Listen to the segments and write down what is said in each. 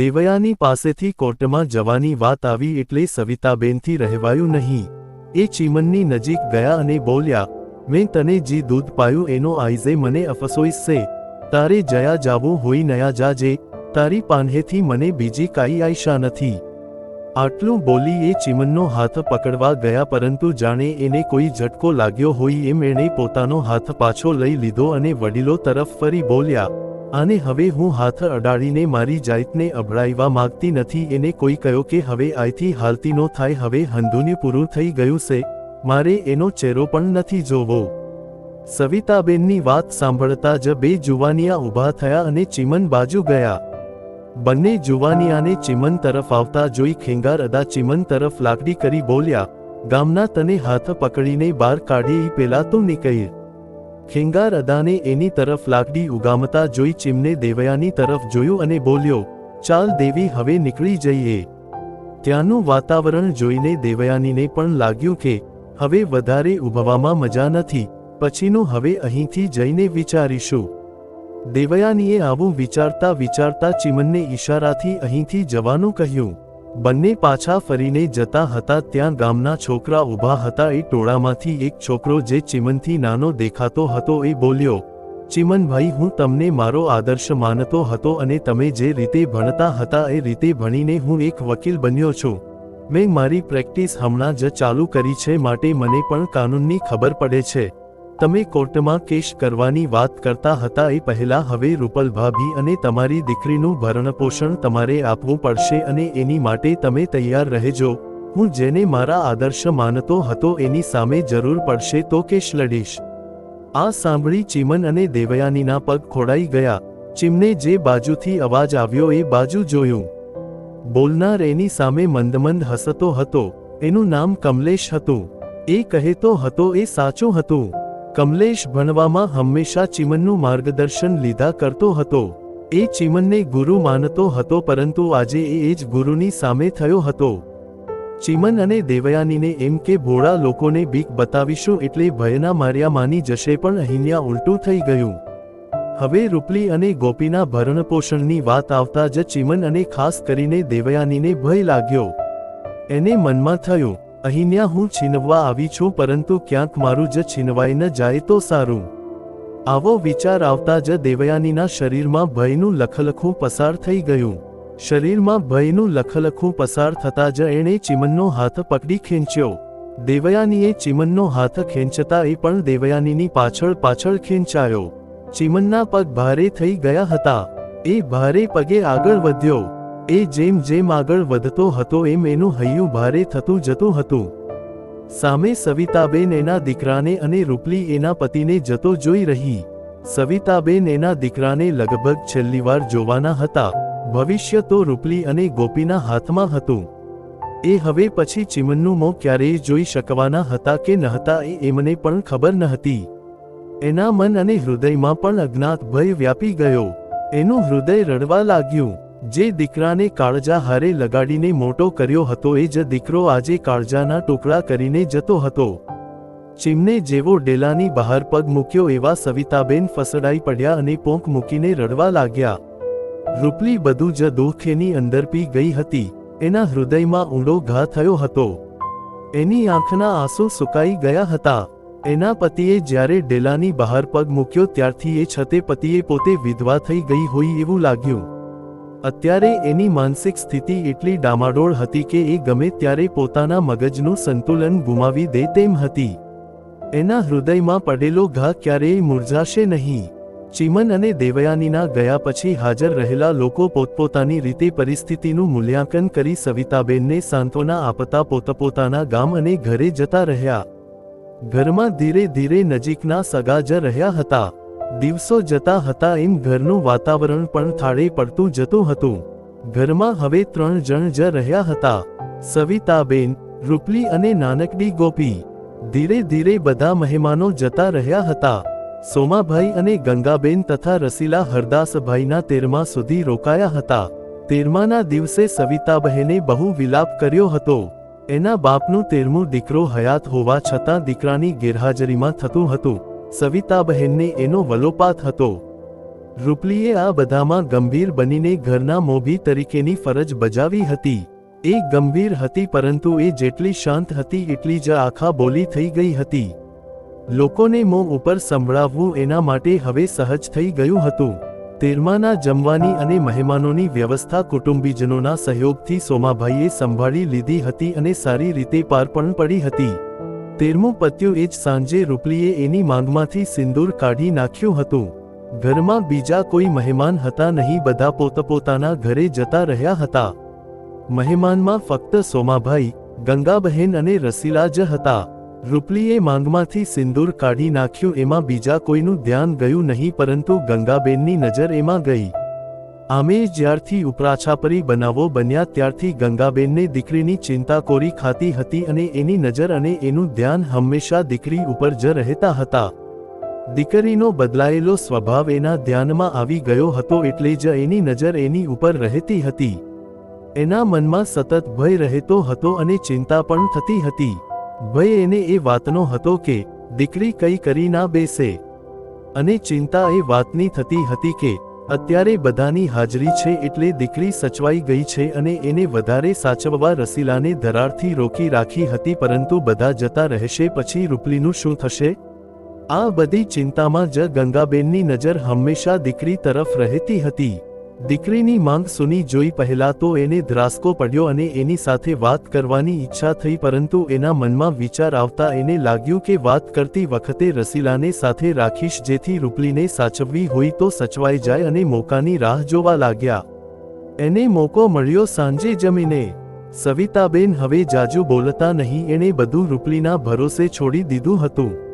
દેવયાની પાસેથી કોર્ટમાં જવાની વાત આવી એટલે સવિતાબેનથી રહેવાયું નહીં. એ ચીમનની નજીક ગયા અને બોલ્યા, મેં તને જે દૂધ પાયું એનો આઈઝે મને અફસોઈસ તારે જયા જાવું હોય નયા જાજે. તારી પાન્હેથી મને બીજી કાંઈ આઈશા નથી. આટલું બોલી એ ચીમનનો હાથ પકડવા ગયા પરંતુ જાણે એને કોઈ ઝટકો લાગ્યો હોય એમ એણે પોતાનો હાથ પાછો લઈ લીધો અને વડીલો તરફ ફરી બોલ્યા આને હવે હું હાથ અડાડીને મારી જાતને અભડાવવા માંગતી નથી. એને કોઈ કહ્યો કે હવે આયથી હાલતી નો થાય, હવે હંધુની પૂરું થઈ ગયું છે. મારે એનો ચહેરો પણ નથી જોવો. સવિતાબેનની વાત સાંભળતા જ બે જુવાનિયા ઊભા થયા અને ચીમન બાજુ ગયા. બંને જુવાનિયાને ચીમન તરફ આવતા જોઈ ખેંગાર અદા ચીમન તરફ લાકડી કરી બોલ્યા, ગામના તને હાથ પકડીને બહાર કાઢી પેલા તું નીકળ. ખેંગાર અદાને એની તરફ લાકડી ઉગામતા જોઈ ચીમને દેવયાની તરફ જોયું અને બોલ્યો, ચાલ દેવી, હવે નીકળી જઈએ. ત્યાંનું વાતાવરણ જોઈને દેવયાનીને પણ લાગ્યું કે, હવે વધારે ઊભવામાં મજા નથી, પછીનું હવે અહીંથી જઈને વિચારીશું. દેવયાનીએ આવું વિચારતા વિચારતા ચીમનને ઈશારાથી અહીંથી જવાનું કહ્યું. બંને પાછા ફરીને જતા હતા ત્યાં ગામના છોકરા ઊભા હતા. એ ટોળામાંથી એક છોકરો જે ચિમનથી નાનો દેખાતો હતો એ બોલ્યો, ચિમનભાઈ, હું તમને મારો આદર્શ માનતો હતો અને તમે જે રીતે ભણતા હતા એ રીતે ભણીને હું એક વકીલ બન્યો છું. મેં મારી પ્રેક્ટિસ હમણાં જ ચાલુ કરી છે. માટે મને પણ કાનૂનની ખબર પડે છે. તમે કોર્ટમાં કેસ કરવાની વાત કરતા હતા એ પહેલા હવે રૂપલ ભાભી અને તમારી દીકરીનું ભરણપોષણ તમારે આપવું પડશે અને એની માટે તમે તૈયાર રહેજો. હું જેને મારા આદર્શ માનતો હતો એની સામે જરૂર પડશે તો કેસ લડીશ. આ સાંભળી ચીમન અને દેવયાનીના પગ ખોડાઈ ગયા. ચીમને જે બાજુથી અવાજ આવ્યો એ બાજુ જોયું. બોલનાર એની સામે મંદમંદ હસતો હતો. એનું નામ કમલેશ હતું. એ કહેતો હતો એ સાચું હતું. કમલેશ ભણવામાં હંમેશા ચીમનનું માર્ગદર્શન લીધા કરતો હતો. એ ચીમનને ગુરુ માનતો હતો પરંતુ આજે એ જ ગુરુની સામે થયો હતો. ચીમન અને દેવયાનીને એમ કે, ભોળા લોકોને બીક બતાવીશું એટલે ભયના માર્યા માની જશે પણ અહીંયા ઉલટું થઈ ગયું. હવે રૂપલી અને ગોપીના ભરણપોષણની વાત આવતા જ ચીમન અને ખાસ કરીને દેવયાનીને ભય લાગ્યો. એને મનમાં થયું અહીંયા હું છીનવવા આવી છું, પરંતુ ક્યાંક મારું જ છીનવાઈ ન જાય તો સારું. આવો વિચાર આવતા જ દેવયાનીના શરીરમાં ભયનું લખલખું પસાર થઈ ગયું. શરીરમાં ભયનું લખલખું પસાર થતા જ એણે ચિમનનો હાથ પકડી ખેંચ્યો. દેવયાનીએ ચિમનનો હાથ ખેંચતા એ પણ દેવયાનીની પાછળ પાછળ ખેંચાયો. ચિમનના પગ ભારે થઈ ગયા હતા. એ ભારે પગે આગળ વધ્યો. એ જેમ જેમ આગળ વધતો હતો એમ એનું હૈયું ભારે થતું જતું હતું. સામે સવિતાબેન એના દીકરાને અને રૂપલી એના પતિને જતો જોઈ રહી. સવિતાબેન એના દીકરાને લગભગ છેલ્લીવાર જોવાના હતા. ભવિષ્ય તો રૂપલી અને ગોપીના હાથમાં હતું. એ હવે પછી ચિમનનું મોં ક્યારેય જોઈ શકવાના હતા કે નહતા એ એમને પણ ખબર ન હતી એના મન અને હૃદયમાં પણ અજ્ઞાત ભય વ્યાપી ગયો. એનું હૃદય રડવા લાગ્યું. જે દીકરાને કાળજા હારે લગાડીને મોટો કર્યો હતો, એ જ દીકરો આજે કાળજાના ટુકડા કરીને જતો હતો. ચીમને જેવો ડેલાની બહાર પગ મૂક્યો એવા સવિતાબેન ફસડાઈ પડ્યા અને પોંક મૂકીને રડવા લાગ્યા. રૂપલી બધું જ દુઃખ અંદર પી ગઈ હતી. એના હૃદયમાં ઊંડો ઘા થયો હતો. એની આંખના આંસુ સુકાઈ ગયા હતા. એના પતિએ જ્યારે ડેલાની બહાર પગ મૂક્યો, ત્યારથી એ છતે પતિએ પોતે વિધવા થઈ ગઈ હોય એવું લાગ્યું. અત્યારે એની માનસિક સ્થિતિ એટલી ડામાડોળ હતી કે એ ગમે ત્યારે પોતાના મગજનું સંતુલન ગુમાવી દે તેમ હતી. એના હૃદયમાં પડેલો ઘા ક્યારેય મૂરઝાશે નહીં. ચીમન અને દેવયાનીના ગયા પછી હાજર રહેલા લોકો પોતપોતાની રીતે પરિસ્થિતિનું મૂલ્યાંકન કરી સવિતાબેનને સાંત્વના આપતા પોતપોતાના ગામ અને ઘરે જતા રહ્યા. ઘરમાં ધીરે ધીરે નજીકના સગા રહ્યા હતા. દિવસો જતા હતા એમ ઘરનું વાતાવરણ પણ થાળે પડતું જતું હતું. ઘરમાં હવે ત્રણ જણ જ રહ્યા હતા. સવિતાબેન, રૂપલી અને નાનકડી ગોપી. ધીરે ધીરે બધા મહેમાનો જતા રહ્યા હતા. સોમાભાઈ અને ગંગાબેન તથા રસીલા હરદાસભાઈના તેરમા સુધી રોકાયા હતા. તેરમાના દિવસે સવિતાબહેને બહુ વિલાપ કર્યો હતો. એના બાપનું તેરમું દીકરો હયાત હોવા છતાં દીકરાની ગેરહાજરીમાં થતું હતું. સવિતાબહેનને એનો વલોપાત હતો. રૂપલીએ આ બધામાં ગંભીર બનીને ઘરના મોભી તરીકેની ફરજ બજાવી હતી. એ ગંભીર હતી પરંતુ એ જેટલી શાંત હતી એટલી જ આખા બોલી થઈ ગઈ હતી. લોકોને મોં ઉપર સંભળાવવું એના માટે હવે સહજ થઈ ગયું હતું. તેરમાના જમવાની અને મહેમાનોની વ્યવસ્થા કુટુંબીજનોના સહયોગથી સોમાભાઈએ સંભાળી લીધી હતી અને સારી રીતે પાર પણ પડી હતી. તેરમું પત્યું એ જ સાંજે રૂપલીએ એની માંગમાંથી સિંદૂર કાઢી નાખ્યું હતું. ઘરમાં બીજા કોઈ મહેમાન હતા નહીં, બધા પોતપોતાના ઘરે જતા રહ્યા હતા. મહેમાનમાં ફક્ત સોમાભાઈ, ગંગાબહેન અને રસીલા જ હતા. રૂપલીએ માંગમાંથી સિંદૂર કાઢી નાખ્યું, એમાં બીજા કોઈનું ધ્યાન ગયું નહીં, પરંતુ ગંગાબેનની નજર એમાં ગઈ. આમે જ્યારથી ઉપરાછાપરી બનાવો બન્યા ત્યારથી ગંગાબેનને દીકરીની ચિંતા કોરી ખાતી હતી અને એની નજર અને એનું ધ્યાન હંમેશા દીકરી ઉપર જ રહેતા હતા. દીકરીનો બદલાયેલો સ્વભાવ એના ધ્યાનમાં આવી ગયો હતો એટલે જ એની નજર એની ઉપર રહેતી હતી. એના મનમાં સતત ભય રહેતો હતો અને ચિંતા પણ થતી હતી. ભય એને એ વાતનો હતો કે, દીકરી કઈ કરી ના બેસે. અને ચિંતા એ વાતની થતી હતી કે અત્યારે બધાની હાજરી છે એટલે દીકરી સચવાઈ ગઈ છે અને એને વધારે સાચવવા રસીલાને ધરારથી રોકી રાખી હતી પરંતુ બધા જતા રહેશે પછી રૂપલીનું શું થશે? આ બધી ચિંતામાં જ ગંગાબેનની નજર હંમેશા દીકરી તરફ રહેતી હતી. દીકરીની માંગ સુની જોઈ પહેલા તો એને ધ્રાસકો પડ્યો અને એની સાથે વાત કરવાની ઈચ્છા થઈ પરંતુ એના મનમાં વિચાર આવતા એને લાગ્યું કે વાત કરતી વખતે રસીલાને સાથે રાખીશ જેથી રૂપલીને સાચવવી હોય તો સચવાઈ જાય અને મોકાની રાહ જોવા લાગ્યા. એને મોકો મળ્યો સાંજે જમીને. સવિતાબેન હવે જાજુ બોલતા નહીં, એણે બધું રૂપલીના ભરોસે છોડી દીધું હતું.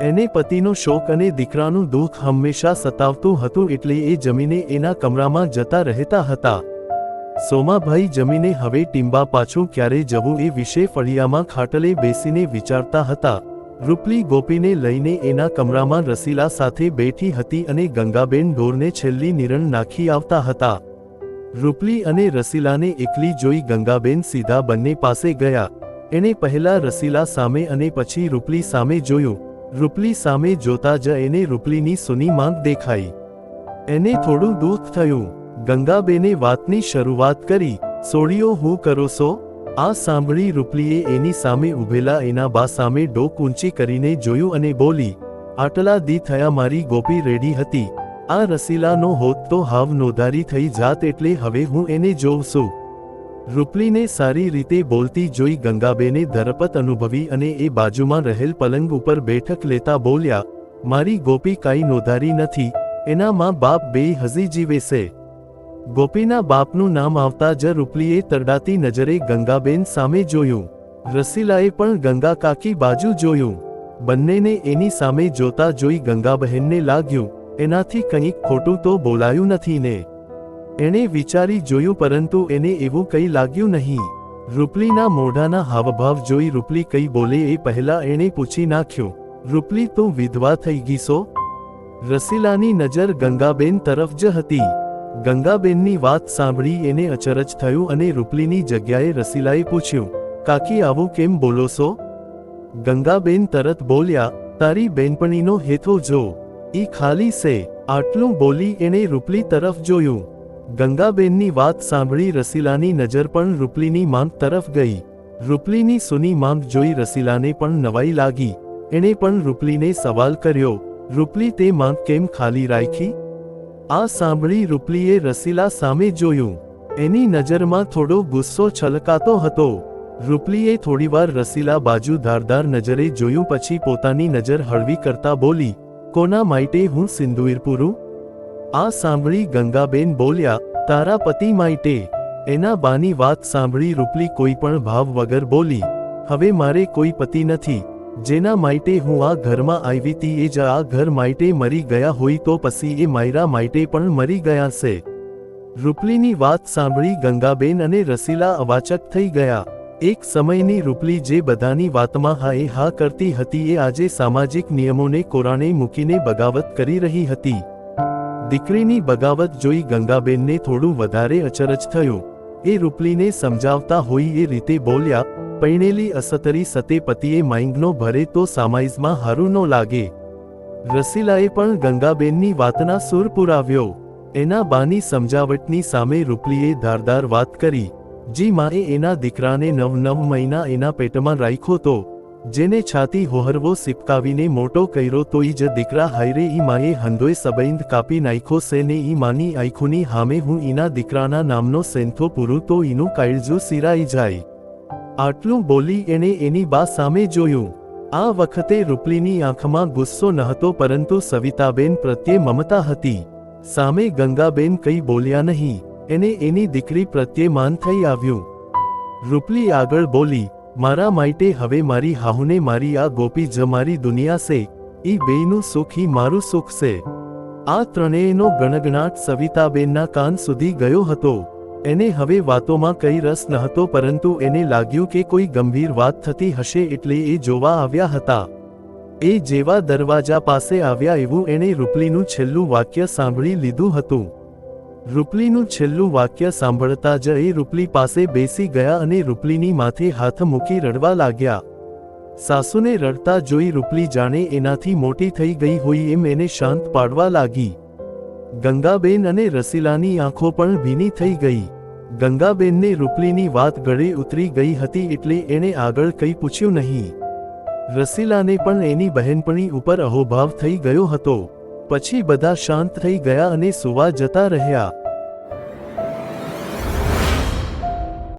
એને પતિનો શોક અને દીકરાનું દુઃખ હંમેશા સતાવતું હતું એટલે એ જમીને એના કમરામાં જતા રહેતા હતા. સોમાભાઈ જમીને હવે ટીંબા પાછું ક્યારે જવું એ વિશે ફળિયામાં ખાટલે બેસીને વિચારતા હતા. રૂપલી ગોપીને લઈને એના કમરામાં રસીલા સાથે બેઠી હતી અને ગંગાબેન ઢોરને છેલ્લી નિરણ નાખી આવતા હતા. રૂપલી અને રસીલાને એકલી જોઈ ગંગાબેન સીધા બંને પાસે ગયા. એણે પહેલા રસીલા સામે અને પછી રૂપલી સામે જોયું. રૂપલી સામે જોતા જ એને રૂપલીની સુની માંગ દેખાઈ. એને થોડું દુઃખ થયું. ગંગાબેને વાતની શરૂઆત કરી, સોળીઓ હું કરો છો? આ સાંભળી રૂપલીએ એની સામે ઊભેલા એના બા સામે ડોક ઊંચી કરીને જોયું અને બોલી, આટલા દી થયા મારી ગોપી રેડી હતી. આ રસીલાનો હોત તો હાવ નોધારી થઈ જાત એટલે હવે હું એને જોઉં છું. રૂપલીને સારી રીતે બોલતી જોઈ ગંગાબેને ધરપત અનુભવી અને એ બાજુમાં રહેલ પલંગ ઉપર બેઠક લેતા બોલ્યા, મારી ગોપી કાંઈ નોંધારી નથી એના માં બાપ બે હજી જીવે છે. ગોપીના બાપનું નામ આવતા જ રૂપલીએ તરડાતી નજરે ગંગાબેન સામે જોયું. રસીલાએ પણ ગંગા કાકી બાજુ જોયું. બંનેને એની સામે જોતા જોઈ ગંગાબહેનને લાગ્યું, એનાથી કંઈક ખોટું તો બોલાયું નથી ને. એણે વિચારી જોયું, પરંતુ એને એવું કંઈ લાગ્યું નહીં. રૂપલીના મોઢાના હાવભાવ જોઈ રૂપલી કઈ બોલે, એ પહેલા એણે પૂછી નાખ્યું, રૂપલી, તું વિધવા થઈ ગઈ છો? રસીલાની નજર ગંગાબેન તરફ જ હતી. ગંગાબેનની વાત સાંભળી એને અચરજ થયું અને રૂપલીની જગ્યાએ રસીલાએ પૂછ્યું, કાકી, આવું કેમ બોલો છો? ગંગાબેન તરત બોલ્યા, તારી બેનપણીનો હેતો જો, ઈ ખાલી છે આટલું બોલી એણે રૂપલી તરફ જોયું. ગંગાબેનની વાત સાંભળી રસીલાની નજર પણ રૂપલીની માંગ તરફ ગઈ. રૂપલીની સુની માંગ જોઈ રસીલાને પણ નવાઈ લાગી. એણે પણ રૂપલીને સવાલ કર્યો, રૂપલી, તે માંગ કેમ ખાલી રાખી? આ સાંભળી રૂપલીએ રસીલા સામે જોયું. એની નજરમાં થોડો ગુસ્સો છલકાતો હતો. રૂપલીએ થોડીવાર રસીલા બાજુ ધારદાર નજરે જોયું, પછી પોતાની નજર હળવી કરતા બોલી, કોના માટે હું સિંદુઈરપુરું પૂરું? આ સાંભળી ગંગાબેન બોલ્યા, તારા પતિ માટે એના બાની વાત સાંભળી રૂપલી કોઈ પણ ભાવ વગર બોલી, હવે મારે કોઈ પતિ નથી, જેના માટે હું આ ઘરમાં આવી હતી એ જ આ ઘર માટે મરી ગયા હોય તો પછી એ માયરા માટે પણ મરી ગયા છે. રૂપલીની વાત સાંભળી ગંગાબેન અને રસીલા અવાચક થઈ ગયા. એક સમયની રૂપલી જે બધાની વાતમાં હા એ હા કરતી હતી, એ આજે સામાજિક નિયમોને કોરાણે મૂકીને બગાવત કરી રહી હતી. દીકરીની બગાવત જોઈ ગંગાબેનને થોડું વધારે અચરજ થયું. એ રૂપલીને સમજાવતા હોય એ રીતે બોલ્યા, પૈણેલી અસતરી સતે પતિએ માઇંગનો ભરે તો સામાઇઝમાં હારું ન લાગે. રસીલાએ પણ ગંગાબેનની વાતના સુર પુરાવ્યો. એના બાની સમજાવટની સામે રૂપલીએ ધારદાર વાત કરી. જી, માએ એના દીકરાને નવ નવ મહિના એના પેટમાં રાખ્યો તો જેને છાતી હોહરવો સિપકાવીને મોટો કર્યો તો ઈ જ દીકરા હાયરે ઈ માએ હંધોય સબૈંદ કાપી નાખ્યો સેને ઈ માની આંખોની હામે હું ઈના દીકરાના નામનો સેન્થો પૂરું તો ઈનું કાળજું સિરાઈ જાય. આટલું બોલી એણે એની બા સામે જોયું. આ વખતે રૂપલીની આંખમાં ગુસ્સો નહતો પરંતુ સવિતાબેન પ્રત્યે મમતા હતી. સામે ગંગાબેન કંઈ બોલ્યા નહીં. એને એની દીકરી પ્રત્યે માન થઈ આવ્યું. રૂપલી આગળ બોલી મારા માટે હવે મારી હાહુને મારી આ ગોપી જ મારી દુનિયા છે ઈ બેયનું સુખ, ઈ મારું સુખ છે આ ત્રણેયનો ગણગણાટ સવિતાબેનના કાન સુધી ગયો હતો. એને હવે વાતોમાં કઈ રસ નહોતો, પરંતુ એને લાગ્યું કે કોઈ ગંભીર વાત થતી હશે એટલે એ જોવા આવ્યા હતા. એ જેવા દરવાજા પાસે આવ્યા એવું એણે રૂપલીનું છેલ્લું વાક્ય સાંભળી લીધું હતું. રૂપલીનું છેલ્લું વાક્ય સાંભળતા જ એ રૂપલી પાસે બેસી ગયા અને રૂપલીની માથે હાથ મૂકી રડવા લાગ્યા. સાસુને રડતા જોઈ રૂપલી જાણે એનાથી મોટી થઈ ગઈ હોય એમ એને શાંત પાડવા લાગી. ગંગાબેન અને રસીલાની આંખો પણ ભીની થઈ ગઈ. ગંગાબેનને રૂપલીની વાત ગળે ઉતરી ગઈ હતી એટલે એણે આગળ કંઈ પૂછ્યું નહીં. રસીલાને પણ એની બહેનપણી ઉપર અહોભાવ થઈ ગયો હતો. પછી બધા શાંત થઈ ગયા અને સુવા જતા રહ્યા.